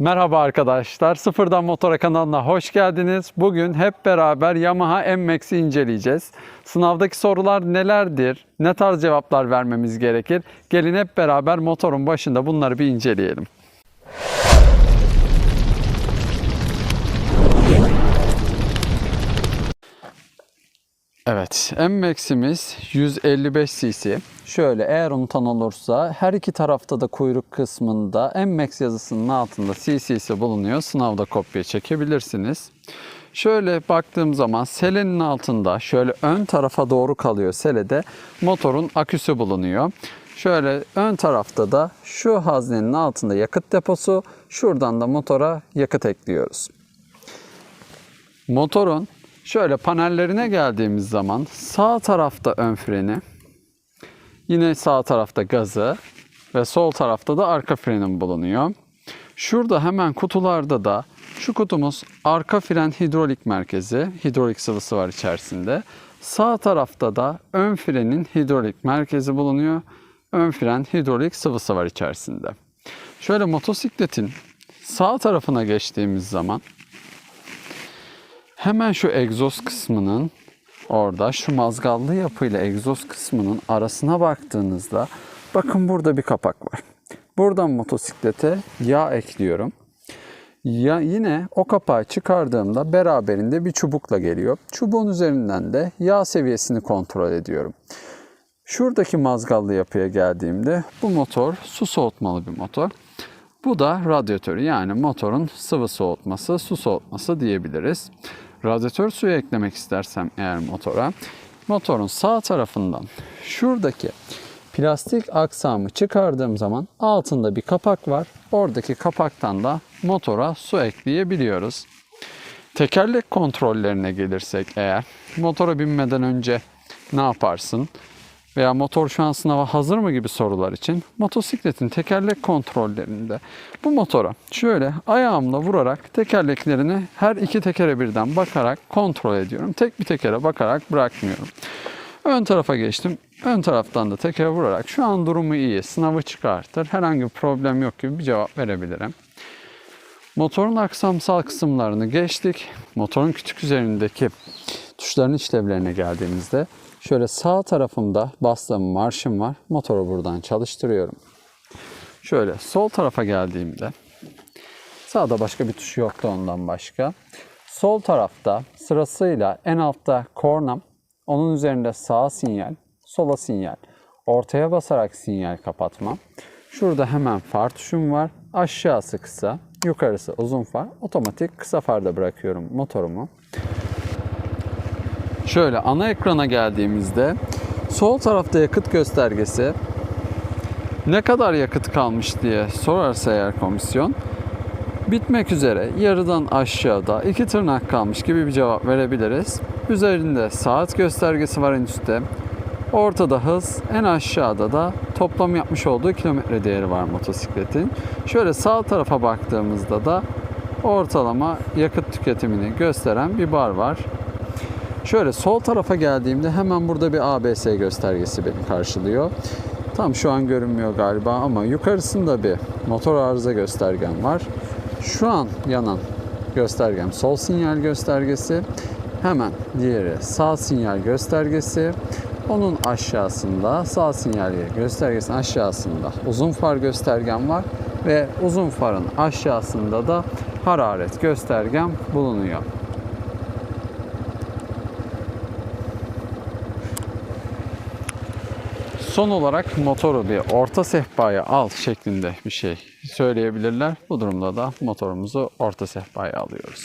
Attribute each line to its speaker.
Speaker 1: Merhaba arkadaşlar. Sıfırdan Motora kanalına hoş geldiniz. Bugün hep beraber Yamaha MX'i inceleyeceğiz. Sınavdaki sorular nelerdir? Ne tarz cevaplar vermemiz gerekir? Gelin hep beraber motorun başında bunları bir inceleyelim. Evet, MX'imiz 155 cc. Şöyle eğer unutan olursa her iki tarafta da kuyruk kısmında MX yazısının altında cc'si bulunuyor. Sınavda kopya çekebilirsiniz. Şöyle baktığım zaman selenin altında şöyle ön tarafa doğru kalıyor selede motorun aküsü bulunuyor. Şöyle ön tarafta da şu haznenin altında yakıt deposu, şuradan da motora yakıt ekliyoruz. Motorun şöyle panellerine geldiğimiz zaman sağ tarafta ön freni, yine sağ tarafta gazı ve sol tarafta da arka frenim bulunuyor. Şurada hemen kutularda da şu kutumuz arka fren hidrolik merkezi, hidrolik sıvısı var içerisinde. Sağ tarafta da ön frenin hidrolik merkezi bulunuyor. Ön fren hidrolik sıvısı var içerisinde. Şöyle motosikletin sağ tarafına geçtiğimiz zaman Hemen şu egzoz kısmının orada şu mazgallı yapıyla egzoz kısmının arasına baktığınızda bakın burada bir kapak var. Buradan motosiklete yağ ekliyorum. Ya yine o kapağı çıkardığımda beraberinde bir çubukla geliyor. Çubuğun üzerinden de yağ seviyesini kontrol ediyorum. Şuradaki mazgallı yapıya geldiğimde bu motor su soğutmalı bir motor. Bu da radyatörü yani motorun sıvı soğutması, su soğutması diyebiliriz. Radyatör suyu eklemek istersem eğer motora, motorun sağ tarafından şuradaki plastik aksamı çıkardığım zaman altında bir kapak var. Oradaki kapaktan da motora su ekleyebiliyoruz. Tekerlek kontrollerine gelirsek eğer motora binmeden önce ne yaparsın? Veya motor şu an sınava hazır mı gibi sorular için motosikletin tekerlek kontrollerinde bu motora şöyle ayağımla vurarak tekerleklerini her iki tekere birden bakarak kontrol ediyorum. Tek bir tekere bakarak bırakmıyorum. Ön tarafa geçtim. Ön taraftan da tekere vurarak şu an durumu iyi, sınavı çıkartır, herhangi bir problem yok gibi bir cevap verebilirim. Motorun aksamsal kısımlarını geçtik. Motorun küçük üzerindeki tuşların işlevlerine geldiğimizde şöyle sağ tarafımda bastığım marşım var. Motoru buradan çalıştırıyorum. Şöyle sol tarafa geldiğimde sağda başka bir tuş yoktu ondan başka. Sol tarafta sırasıyla en altta kornam, onun üzerinde sağ sinyal, sola sinyal, ortaya basarak sinyal kapatma. Şurada hemen far tuşum var. Aşağısı kısa, yukarısı uzun far. Otomatik kısa farda bırakıyorum motorumu. Şöyle ana ekrana geldiğimizde sol tarafta yakıt göstergesi ne kadar yakıt kalmış diye sorarsa eğer komisyon bitmek üzere yarıdan aşağıda iki tırnak kalmış gibi bir cevap verebiliriz. Üzerinde saat göstergesi var en üstte. Ortada hız, en aşağıda da toplam yapmış olduğu kilometre değeri var motosikletin. Şöyle sağ tarafa baktığımızda da ortalama yakıt tüketimini gösteren bir bar var. Şöyle sol tarafa geldiğimde hemen burada bir ABS göstergesi beni karşılıyor. Tam şu an görünmüyor galiba ama yukarısında bir motor arıza göstergem var. Şu an yanan göstergem sol sinyal göstergesi. Hemen diğeri sağ sinyal göstergesi. Onun aşağısında sağ sinyal göstergesinin aşağısında uzun far göstergem var ve uzun farın aşağısında da hararet göstergem bulunuyor. Son olarak motoru bir orta sehpaya al şeklinde bir şey söyleyebilirler. Bu durumda da motorumuzu orta sehpaya alıyoruz.